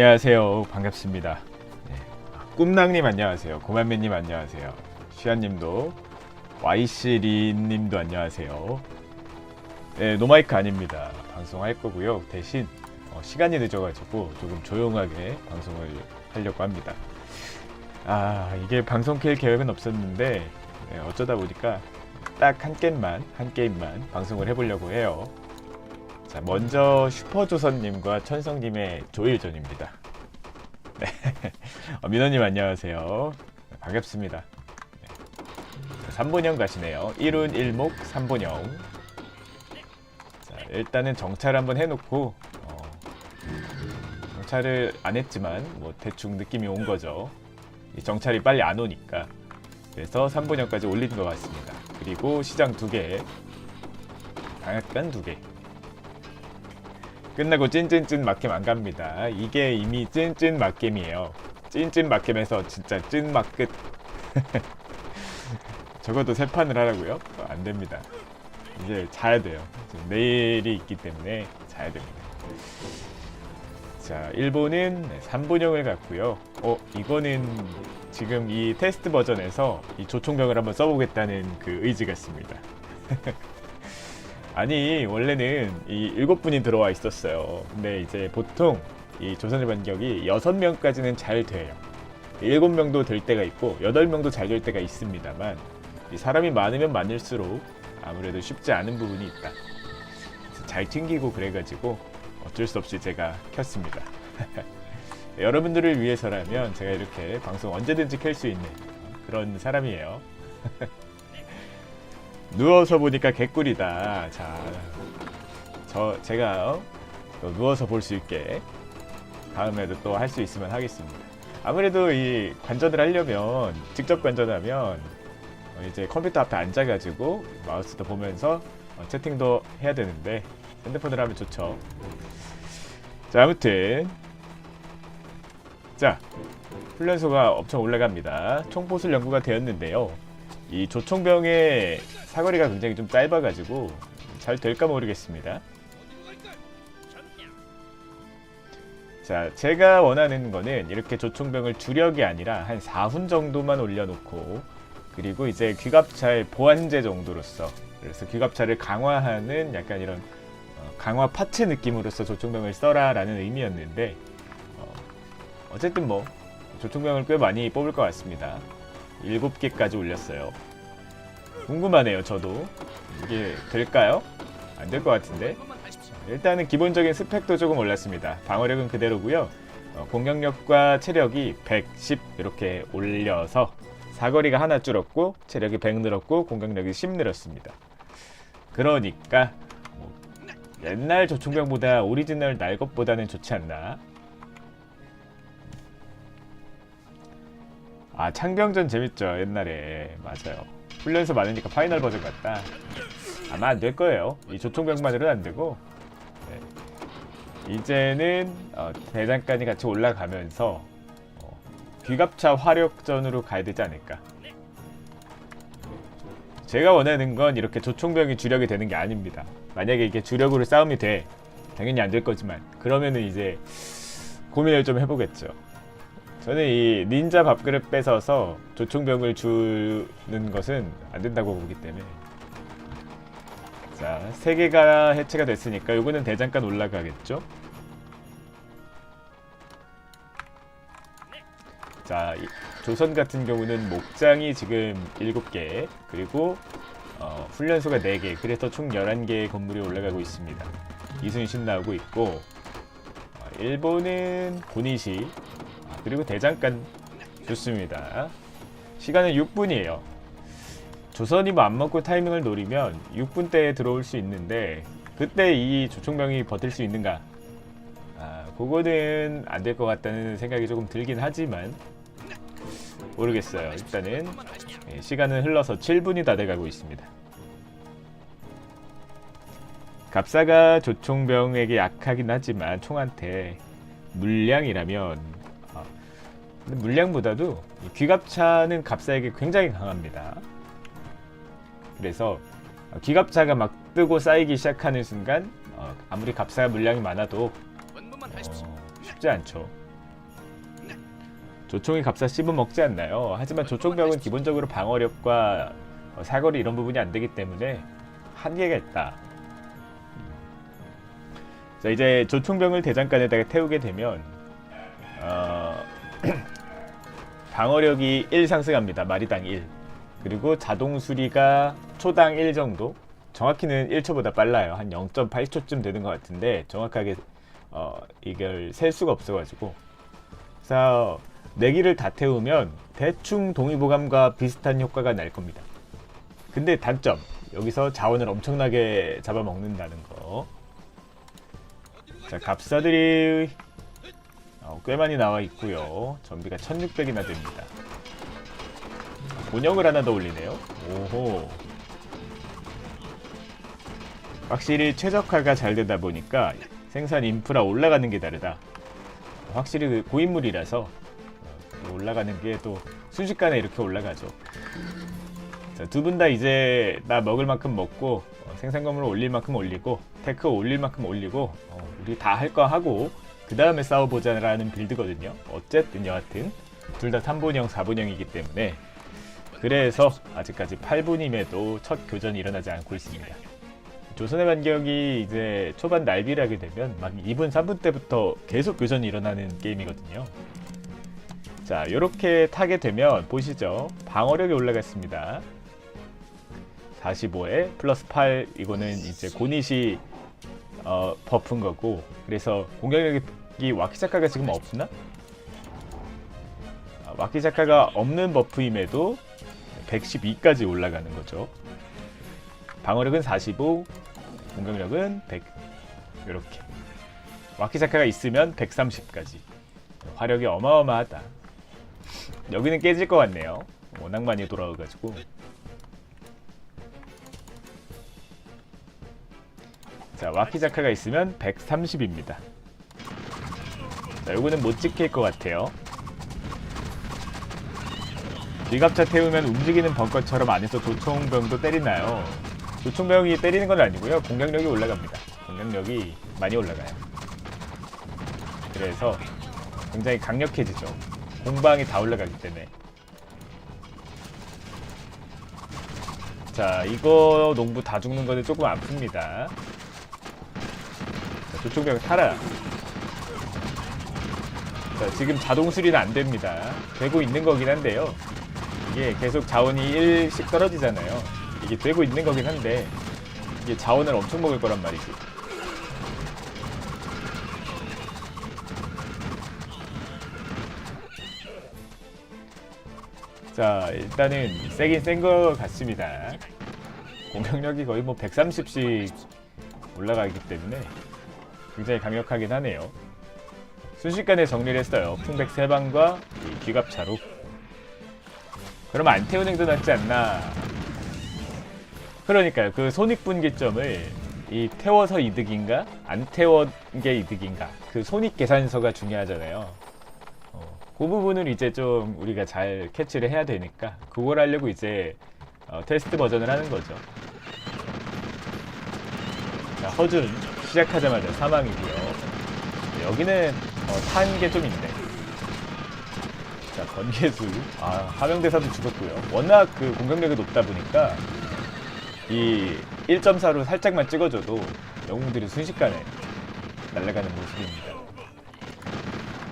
안녕하세요. 반갑습니다. 네. 아, 꿈낭님 안녕하세요. 고만매님 안녕하세요. 시안님도 YC리님도 안녕하세요. 네, 노마이크 아닙니다. 방송할 거고요. 대신 어, 시간이 늦어가지고 조금 조용하게 방송을 하려고 합니다. 아 이게 방송 킬 계획은 없었는데 네, 어쩌다 보니까 딱 한 게임만 한 게임만 방송을 해보려고 해요. 자, 먼저 슈퍼조선님과 천성님의 조일전입니다. 네. 어, 민호님 안녕하세요. 네, 반갑습니다. 네. 자, 3본형 가시네요. 1운 1목 3본형. 자, 일단은 정찰 한번 해놓고, 어, 정찰을 안 했지만, 뭐, 대충 느낌이 온 거죠. 이 정찰이 빨리 안 오니까. 그래서 3본형까지 올린 것 같습니다. 그리고 시장 두 개, 방앗간 두 개. 끝나고 찐찐찐 막겜 안 갑니다. 이게 이미 찐찐 막겜이에요. 찐찐 막겜에서 진짜 찐 막끝. 적어도 세 판을 하라고요? 어, 안 됩니다. 이제 자야 돼요. 내일이 있기 때문에 자야 됩니다. 자, 일본은 3분형을 갖고요. 어, 이거는 지금 이 테스트 버전에서 이 조총병을 한번 써보겠다는 그 의지가 있습니다. 아니 원래는 이 일곱 분이 들어와 있었어요. 근데 이제 보통 이 조선일 반격이 여섯 명까지는 잘 돼요. 일곱 명도 될 때가 있고 여덟 명도 잘 될 때가 있습니다만 이 사람이 많으면 많을수록 아무래도 쉽지 않은 부분이 있다. 잘 튕기고 그래가지고 어쩔 수 없이 제가 켰습니다. 여러분들을 위해서라면 제가 이렇게 방송 언제든지 켤 수 있는 그런 사람이에요. 누워서 보니까 개꿀이다. 자, 저 제가 어? 또 누워서 볼 수 있게 다음에도 또 할 수 있으면 하겠습니다. 아무래도 이 관전을 하려면 직접 관전하면 어, 이제 컴퓨터 앞에 앉아가지고 마우스도 보면서 어, 채팅도 해야 되는데 핸드폰으로 하면 좋죠. 자, 아무튼 자 훈련소가 엄청 올라갑니다. 총포술 연구가 되었는데요. 이 조총병의 사거리가 굉장히 좀 짧아가지고 잘 될까 모르겠습니다. 자, 제가 원하는 거는 이렇게 조총병을 주력이 아니라 한 4분 정도만 올려놓고 그리고 이제 귀갑차의 보완제 정도로서 그래서 귀갑차를 강화하는 약간 이런 어, 강화 파츠 느낌으로서 조총병을 써라 라는 의미였는데 어, 어쨌든 뭐 조총병을 꽤 많이 뽑을 것 같습니다. 7개까지 올렸어요. 궁금하네요, 저도. 이게 될까요? 안 될 것 같은데. 일단은 기본적인 스펙도 조금 올렸습니다. 방어력은 그대로고요. 어, 공격력과 체력이 110 이렇게 올려서 사거리가 하나 줄었고 체력이 100 늘었고 공격력이 10 늘었습니다. 그러니까 뭐 옛날 조총병보다 오리지널 날 것보다는 좋지 않나? 아 창병전 재밌죠 옛날에. 맞아요. 훈련소 많으니까 파이널 버전 같다. 아마 안 될 거예요. 이 조총병만으로는 안 되고. 네. 이제는 어, 대장간이 같이 올라가면서 어, 귀갑차 화력전으로 가야 되지 않을까. 제가 원하는 건 이렇게 조총병이 주력이 되는 게 아닙니다. 만약에 이게 주력으로 싸움이 돼 당연히 안 될 거지만 그러면은 이제 고민을 좀 해보겠죠 저는 이 닌자 밥그릇 뺏어서 조총병을 주는 것은 안 된다고 보기 때문에 자, 세 개가 해체가 됐으니까 요거는 대장간 올라가겠죠? 자, 이- 조선 같은 경우는 목장이 지금 7개, 그리고 어, 훈련소가 4개, 그래서 총 11개의 건물이 올라가고 있습니다. 이순신 나오고 있고, 어, 일본은 고니시, 아, 그리고 대장간 좋습니다. 시간은 6분이에요. 조선이 뭐안 먹고 타이밍을 노리면 6분 때에 들어올 수 있는데 그때 이 조총병이 버틸 수 있는가? 아, 그거는 안 될 것 같다는 생각이 조금 들긴 하지만 모르겠어요. 일단은 예, 시간은 흘러서 7분이 다 돼가고 있습니다. 갑사가 조총병에게 약하긴 하지만 총한테 물량이라면 물량보다도 이 귀갑차는 갑사에게 굉장히 강합니다. 그래서 어, 기갑차가 막 뜨고 쌓이기 시작하는 순간 어, 아무리 갑사가 물량이 많아도 어, 쉽지 않죠. 조총이 값싸 씹어 먹지 않나요? 하지만 조총병은 기본적으로 방어력과 어, 사거리 이런 부분이 안 되기 때문에 한계가 있다. 자 이제 조총병을 대장간에다가 태우게 되면 방어력이 1 상승합니다. 마리당 1. 그리고 자동 수리가 초당 1 정도. 정확히는 1초보다 빨라요. 한 0.8초쯤 되는 것 같은데 정확하게 어, 이걸 셀 수가 없어가지고. 그래서 내기를 다 태우면 대충 동의보감과 비슷한 효과가 날 겁니다. 근데 단점 여기서 자원을 엄청나게 잡아먹는다는 거. 자 갑사들이 어, 꽤 많이 나와 있고요. 전비가 1600이나 됩니다. 본영을 하나 더 올리네요. 오호. 확실히 최적화가 잘 되다 보니까 생산 인프라 올라가는 게 다르다. 확실히 그 고인물이라서 어, 올라가는 게 또 순식간에 이렇게 올라가죠. 두 분 다 이제 나 먹을 만큼 먹고 어, 생산 건물을 올릴 만큼 올리고 테크 올릴 만큼 올리고 어, 우리 다 할 거 하고 그 다음에 싸워보자라는 빌드거든요. 어쨌든 여하튼 둘 다 3분형 4분형이기 때문에 그래서 아직까지 8분임에도 첫 교전이 일어나지 않고 있습니다. 조선의 반격이 이제 초반 날비를 하게 되면 막 2분 3분 때부터 계속 교전이 일어나는 게임이거든요. 자, 이렇게 타게 되면 보시죠. 방어력이 올라갔습니다. 45에 플러스 8 이거는 이제 고닛이 어, 버프인 거고 그래서 공격력이 와키자카가 지금 없나? 아, 와키자카가 없는 버프임에도 112까지 올라가는 거죠. 방어력은 45, 공격력은 100 이렇게. 와키자카가 있으면 130까지. 화력이 어마어마하다. 여기는 깨질 것 같네요. 워낙 많이 돌아와가지고. 자, 와키자카가 있으면 130입니다. 자, 요거는 못 지킬 것 같아요. 비갑차 태우면 움직이는 벙커처럼 안에서 도총병도 때리나요? 도총병이 때리는 건 아니고요. 공격력이 올라갑니다. 공격력이 많이 올라가요. 그래서 굉장히 강력해지죠. 공방이 다 올라가기 때문에. 자, 이거 농부 다 죽는 거는 조금 아픕니다. 자, 도총병 타라. 자, 지금 자동 수리는 안 됩니다. 되고 있는 거긴 한데요. 이게 계속 자원이 1씩 떨어지잖아요. 이게 되고 있는 거긴 한데 이게 자원을 엄청 먹을 거란 말이지. 자, 일단은 세긴 센 거 같습니다. 공격력이 거의 뭐 130씩 올라가기 때문에 굉장히 강력하긴 하네요. 순식간에 정리를 했어요. 풍백 3방과 이 귀갑차로. 그럼 안 태우는 게더 낫지 않나. 그러니까요. 그 손익분기점을 이 태워서 이득인가? 안 태운 게 이득인가? 그 손익 계산서가 중요하잖아요. 어, 그 부분을 이제 좀 우리가 잘 캐치를 해야 되니까 그걸 하려고 이제 어, 테스트 버전을 하는 거죠. 자, 허준 시작하자마자 사망이고요. 여기는 어, 탄게 좀 있네. 자, 번개수. 아, 하명대사도 죽었고요. 워낙 그 공격력이 높다 보니까 이 1.4로 살짝만 찍어줘도 영웅들이 순식간에 날아가는 모습입니다.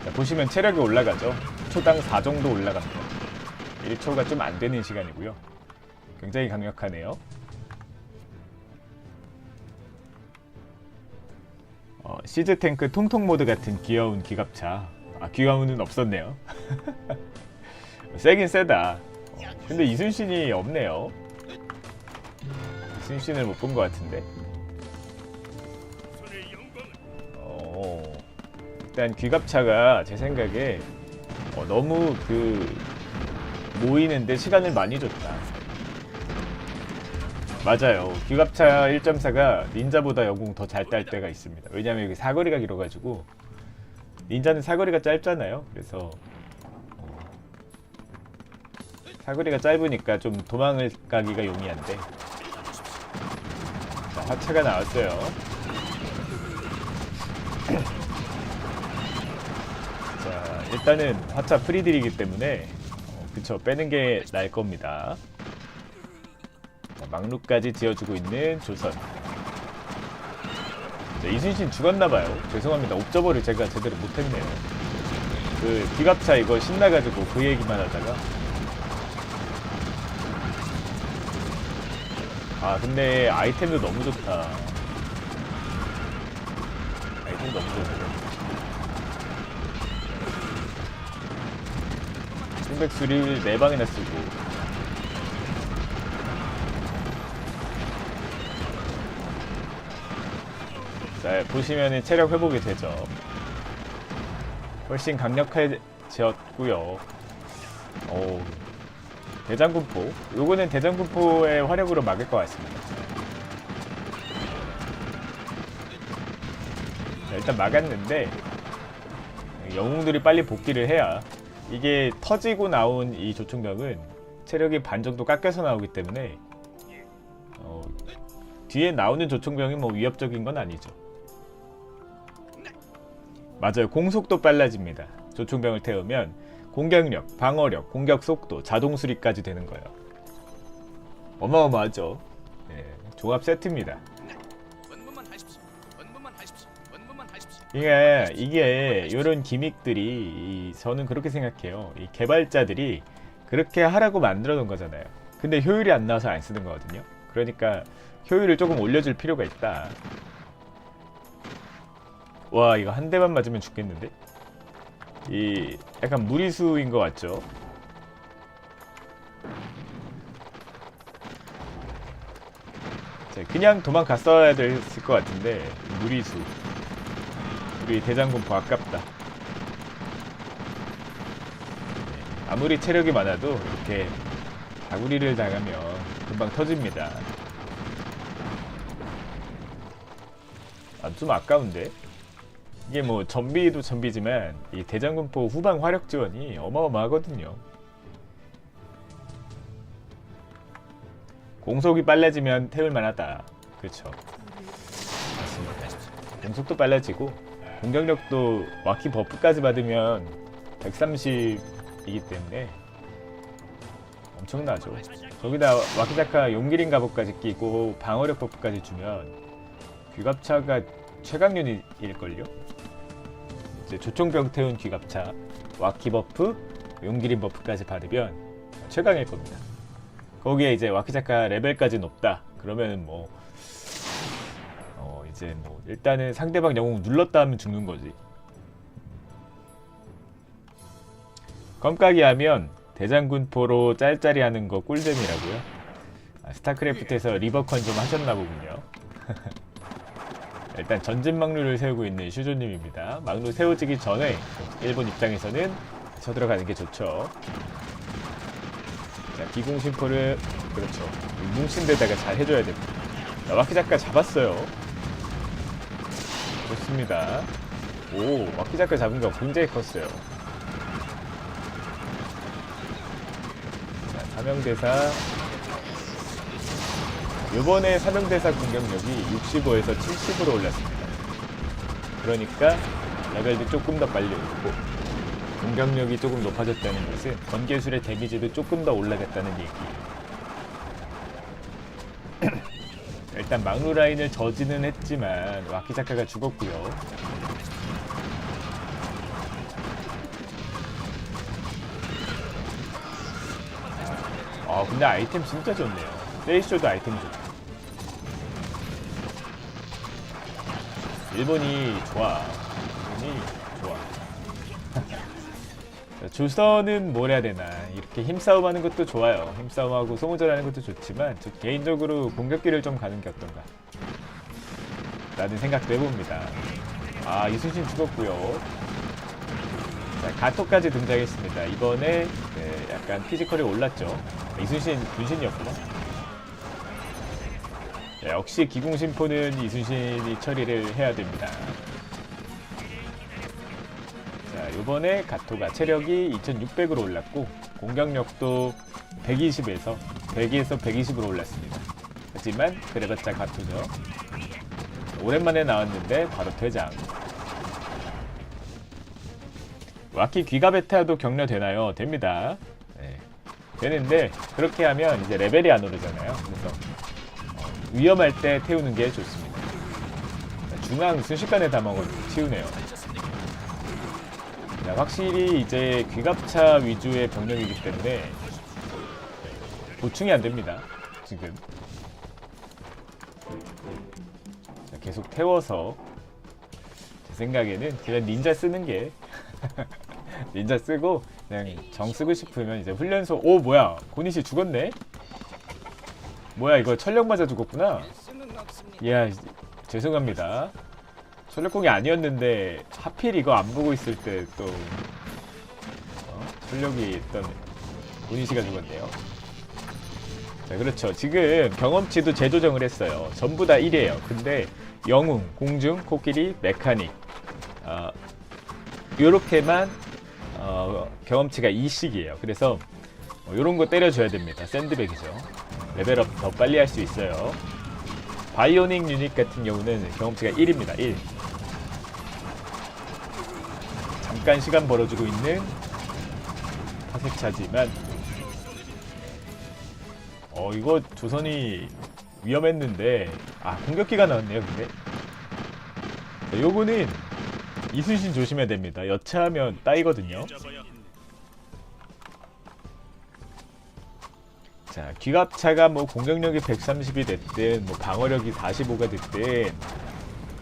자, 보시면 체력이 올라가죠. 초당 4 정도 올라갑니다. 1초가 좀 안 되는 시간이고요. 굉장히 강력하네요. 어, 시즈 탱크 통통 모드 같은 귀여운 기갑차. 아, 귀여운은 없었네요. 세긴 세다. 어, 근데 이순신이 없네요. 이순신을 못 본 것 같은데. 어, 일단 귀갑차가 제 생각에 어, 너무 그 모이는데 시간을 많이 줬다. 맞아요. 귀갑차 1.4가 닌자보다 영웅 더잘 딸 때가 있습니다. 왜냐면 여기 사거리가 길어가지고 닌자는 사거리가 짧잖아요. 그래서 어, 사거리가 짧으니까 좀 도망을 가기가 용이한데 자, 하차가 나왔어요. 자, 일단은 화차 프리딜이기 때문에 어, 그쵸 빼는 게 나을 겁니다. 자, 막루까지 지어주고 있는 조선. 자, 이순신 죽었나봐요. 죄송합니다. 옵저버를 제가 제대로 못했네요. 그 기갑차 이거 신나가지고 그 얘기만 하다가 아 근데 아이템도 너무 좋다. 아이템 너무 좋네. 생백 수리를 네 방이나 쓰고 자 보시면은 체력 회복이 되죠. 훨씬 강력해졌고요. 오 대장군포 요거는 대장군포의 화력으로 막을 것 같습니다. 자, 일단 막았는데 영웅들이 빨리 복귀를 해야 이게 터지고 나온 이 조충병은 체력이 반 정도 깎여서 나오기 때문에 어, 뒤에 나오는 조충병이 뭐 위협적인 건 아니죠. 맞아요. 공속도 빨라집니다. 조충병을 태우면 공격력, 방어력, 공격 속도, 자동 수리까지 되는 거예요. 어마어마하죠. 예, 조합 세트입니다. 이게 이게 이런 기믹들이 이- 저는 그렇게 생각해요. 이 개발자들이 그렇게 하라고 만들어 놓은 거잖아요. 근데 효율이 안 나와서 안 쓰는 거거든요. 그러니까 효율을 조금 올려줄 필요가 있다. 와 이거 한 대만 맞으면 죽겠는데? 이 약간 무리수인 것 같죠? 자, 그냥 도망갔어야 됐을 것 같은데 무리수. 우리 대장군포 아깝다. 네, 아무리 체력이 많아도 이렇게 다구리를 당하면 금방 터집니다. 아, 좀 아까운데? 이게 뭐 전비도 전비지만 이 대장군포 후방 화력 지원이 어마어마하거든요. 공속이 빨라지면 태울만하다. 그렇죠. 맞습니다. 공속도 빨라지고 공격력도 와키 버프까지 받으면 130이기 때문에 엄청나죠. 거기다 와키자카 용기린 갑옷까지 끼고 방어력 버프까지 주면 귀갑차가 최강륜일걸요? 이제 조총병 태운 귀갑차 와키 버프, 용기린 버프까지 받으면 최강일 겁니다. 거기에 이제 와키자카 레벨까지 높다. 그러면 뭐어 이제 뭐 일단은 상대방 영웅 눌렀다 하면 죽는 거지. 껌까기 하면 대장군포로 짤짤이 하는 거 꿀잼이라고요? 아, 스타크래프트에서 리버컨 좀 하셨나 보군요. 일단 전진 막루를 세우고 있는 슈조님입니다. 막루 세워지기 전에 일본 입장에서는 쳐들어가는 게 좋죠. 자, 비공심포를 그렇죠. 뭉친 데다가 잘 해줘야 됩니다. 자, 와키자카 잡았어요. 좋습니다. 오, 와키자카 잡은 거 굉장히 컸어요. 자, 사명대사. 요번에 사명대사 공격력이 65에서 70으로 올랐습니다. 그러니까 레벨도 조금 더 빨리 오르고 공격력이 조금 높아졌다는 것은 번개술의 데미지도 조금 더 올라갔다는 얘기예요. 일단 막루 라인을 저지는 했지만 와키자카가 죽었고요. 아 근데 아이템 진짜 좋네요. 세이쇼도 아이템 좋다. 일본이 좋아. 일본이 좋아. 자, 조선은 뭘 해야 되나? 이렇게 힘싸움 하는 것도 좋아요. 힘싸움하고 소모전 하는 것도 좋지만 저 개인적으로 공격기를 좀 가는 게 어떤가? 라는 생각도 해봅니다. 아 이순신 죽었고요. 자 가토까지 등장했습니다. 이번에 네, 약간 피지컬이 올랐죠. 이순신 분신이었구나 자, 역시 기공심포는 이순신이 처리를 해야 됩니다 자, 요번에 가토가 체력이 2600으로 올랐고 공격력도 120에서 100에서 120으로 올랐습니다. 하지만 그래봤자 가토죠. 오랜만에 나왔는데 바로 퇴장. 와키 귀가 베타도 격려되나요? 됩니다. 네. 되는데 그렇게 하면 이제 레벨이 안 오르잖아요. 그래서 어, 위험할 때 태우는 게 좋습니다. 중앙 순식간에 다 먹어 치우네요. 자, 확실히 이제 귀갑차 위주의 병력이기 때문에 보충이 안 됩니다. 지금 자, 계속 태워서 제 생각에는 그냥 닌자 쓰는 게 닌자 쓰고 그냥 정 쓰고 싶으면 이제 훈련소 오 뭐야 고니시 죽었네 뭐야 이거 철력 맞아 죽었구나. 이야 죄송합니다. 철력공이 아니었는데 하필 이거 안 보고 있을 때또 어? 철력이 있던 고니시가 죽었네요. 자 그렇죠. 지금 경험치도 재조정을 했어요. 전부 다 1이에요. 근데 영웅, 공중, 코끼리, 메카닉 어, 요렇게만 어, 경험치가 2씩이에요. 그래서 어, 요런 거 때려줘야 됩니다. 샌드백이죠 레벨업 더 빨리 할 수 있어요. 바이오닉 유닛 같은 경우는 경험치가 1입니다 1 잠깐 시간 벌어주고 있는 파색차지만 어 이거 조선이 위험했는데 아 공격기가 나왔네요 근데. 자, 요거는 이순신 조심해야 됩니다. 여차하면 따이거든요 자 귀갑차가 뭐 공격력이 130이 됐든 뭐 방어력이 45가 됐든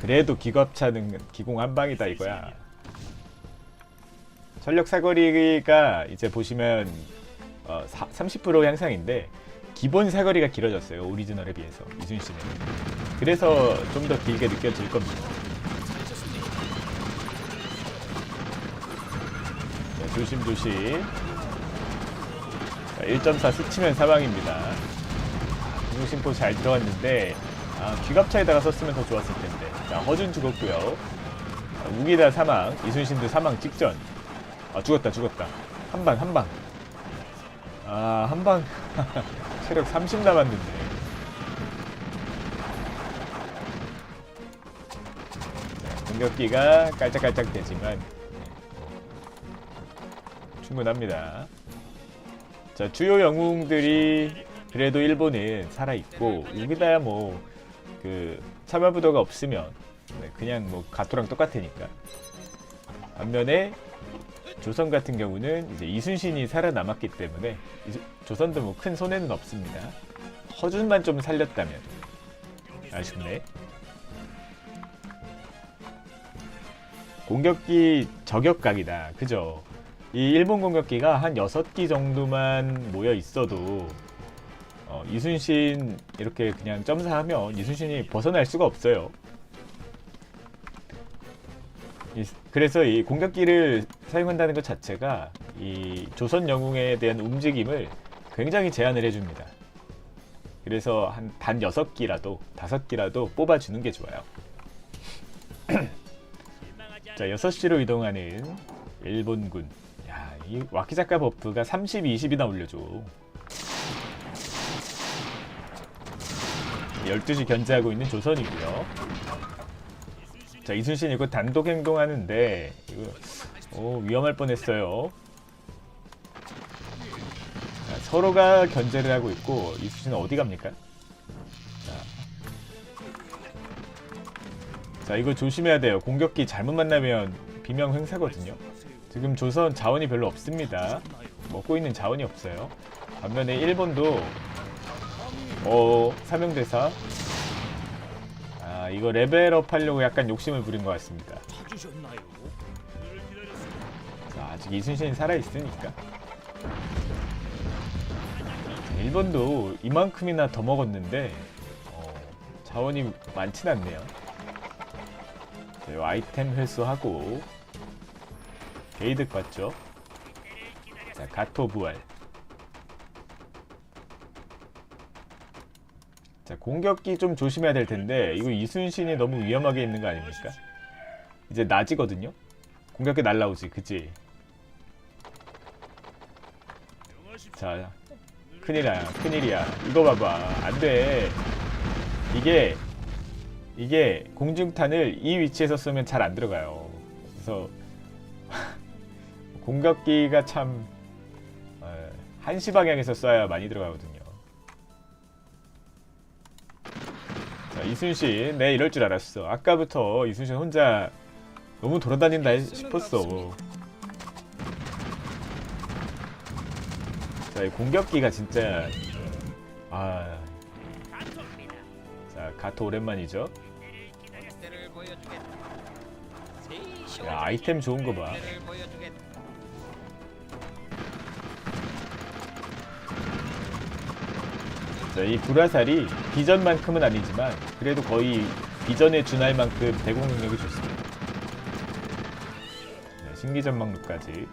그래도 기갑차는 기공 한 방이다 이거야. 전력 사거리가 이제 보시면 어, 30% 향상인데 기본 사거리가 길어졌어요 오리지널에 비해서 이순신은 그래서 좀 더 길게 느껴질 겁니다. 자, 조심조심. 자, 1.4 스치면 사망입니다. 공중심포 잘 들어갔는데 아, 귀갑차에다가 썼으면 더 좋았을 텐데. 자 허준 죽었고요. 자, 우기다 사망 이순신도 사망 직전. 아 죽었다 죽었다. 한 방 한 방. 아 한 방. 체력 30 남았는데. 네, 공격기가 깔짝깔짝 되지만 네, 충분합니다 자 주요 영웅들이 그래도 일본은 살아있고 여기다야 뭐 그 참여부도가 없으면 네, 그냥 뭐 가토랑 똑같으니까 반면에 조선 같은 경우는 이제 이순신이 살아남았기 때문에 조선도 뭐 큰 손해는 없습니다. 허준만 좀 살렸다면 아쉽네. 공격기 저격각이다. 그죠? 이 일본 공격기가 한 6기 정도만 모여 있어도 어, 이순신 이렇게 그냥 점사하면 이순신이 벗어날 수가 없어요. 이- 그래서 이 공격기를 사용한다는 것 자체가 이 조선 영웅에 대한 움직임을 굉장히 제한을 해줍니다. 그래서 한 단 6기라도 5기라도 뽑아주는 게 좋아요. 자 6시로 이동하는 일본군 야, 이 와키자카 버프가 30, 20이나 올려줘 12시 견제하고 있는 조선이고요 자 이순신 이거 단독 행동하는데 이거 오 위험할 뻔했어요. 자, 서로가 견제를 하고 있고 이순신은 어디 갑니까? 자. 자 이거 조심해야 돼요. 공격기 잘못 만나면 비명 행사거든요. 지금 조선 자원이 별로 없습니다. 먹고 있는 자원이 없어요. 반면에 일본도 어 사명대사 아 이거 레벨업 하려고 약간 욕심을 부린 것 같습니다. 자, 아직 이순신이 살아있으니까. 자, 일본도 이만큼이나 더 먹었는데 어, 자원이 많진 않네요. 아이템 회수하고 게이득 봤죠? 자, 가토 부활. 자, 공격기 좀 조심해야 될 텐데 이거 이순신이 너무 위험하게 있는 거 아닙니까? 이제 낮이거든요. 공격기 날라오지, 그치? 자, 큰일이야, 큰일이야. 이거 봐봐, 안 돼. 이게 이게 공중탄을 이 위치에서 쏘면 잘 안 들어가요. 그래서 공격기가 참 어, 한시 방향에서 쏴야 많이 들어가거든요. 자, 이순신, 네 이럴 줄 알았어. 아까부터 이순신 혼자 너무 돌아다닌다 싶었어. 자, 이 공격기가 진짜 아, 자 가토 오랜만이죠. 야, 아이템 좋은 거 봐. 자, 이 불화살이 비전만큼은 아니지만 그래도 거의 비전에 준할 만큼 대공 능력이 좋습니다. 네, 신기전망루까지.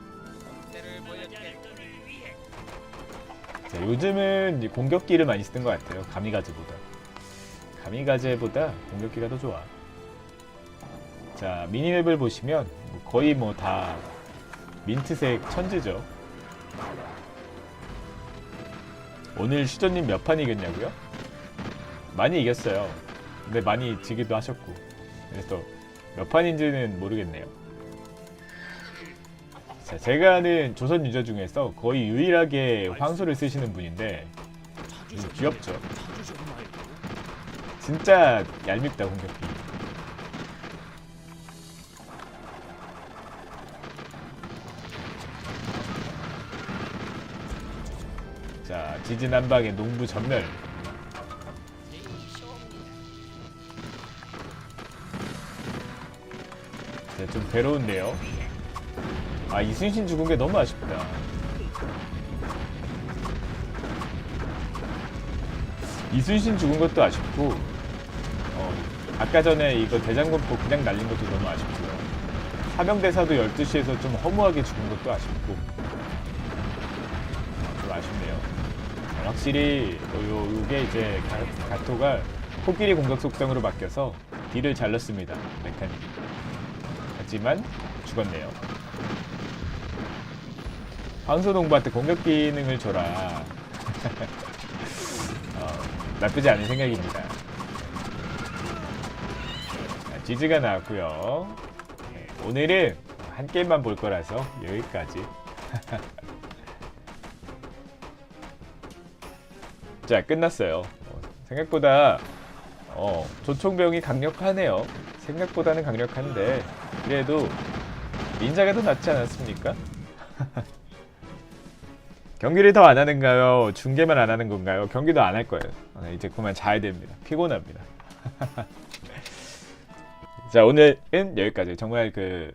자, 요즘은 공격기를 많이 쓰는 것 같아요. 가미가제보다. 가미가제보다 공격기가 더 좋아. 자, 미니맵을 보시면 뭐 거의 뭐 다 민트색 천지죠. 오늘 슈저님 몇 판 이겼냐고요? 많이 이겼어요. 근데 많이 지기도 하셨고. 그래서 몇 판인지는 모르겠네요. 자, 제가 아는 조선 유저 중에서 거의 유일하게 황소를 쓰시는 분인데 음, 귀엽죠. 진짜 얄밉다 공격기. 지진 한방의 농부 전멸. 자, 좀 괴로운데요. 아, 이순신 죽은 게 너무 아쉽다. 이순신 죽은 것도 아쉽고, 어, 아까 전에 이거 대장군포 그냥 날린 것도 너무 아쉽고요. 사명대사도 12시에서 좀 허무하게 죽은 것도 아쉽고, 어, 좀 아쉽네요. 어, 확실히, 요, 요, 요게 이제 가, 가토가 코끼리 공격 속성으로 바뀌어서 딜을 잘 넣습니다. 메카닉. 하지만 죽었네요. 황소 농부한테 공격 기능을 줘라. 어, 나쁘지 않은 생각입니다. 자, 지즈가 나왔고요. 네, 오늘은 한 게임만 볼 거라서 여기까지. 자, 끝났어요. 어, 생각보다 어, 조총병이 강력하네요. 생각보다는 강력한데 그래도 닌자가 더 낫지 않았습니까? 경기를 더 안 하는가요? 중계만 안 하는 건가요? 경기도 안 할 거예요. 아, 이제 그만 자야 됩니다. 피곤합니다. 자 오늘은 여기까지. 정말 그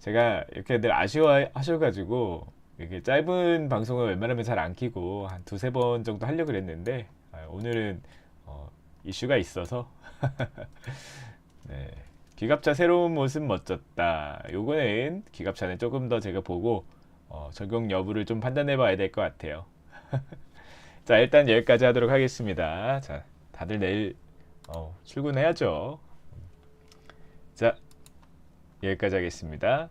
제가 이렇게들 아쉬워하셔가지고 이게 짧은 방송을 웬만하면 잘 안 키고 한 두세 번 정도 하려고 그랬는데 아, 오늘은 어, 이슈가 있어서 네. 기갑차 새로운 모습 멋졌다. 요거는 기갑차는 조금 더 제가 보고 어, 적용 여부를 좀 판단해 봐야 될 것 같아요. 자, 일단 여기까지 하도록 하겠습니다. 자, 다들 내일 어, 출근해야죠. 자, 여기까지 하겠습니다.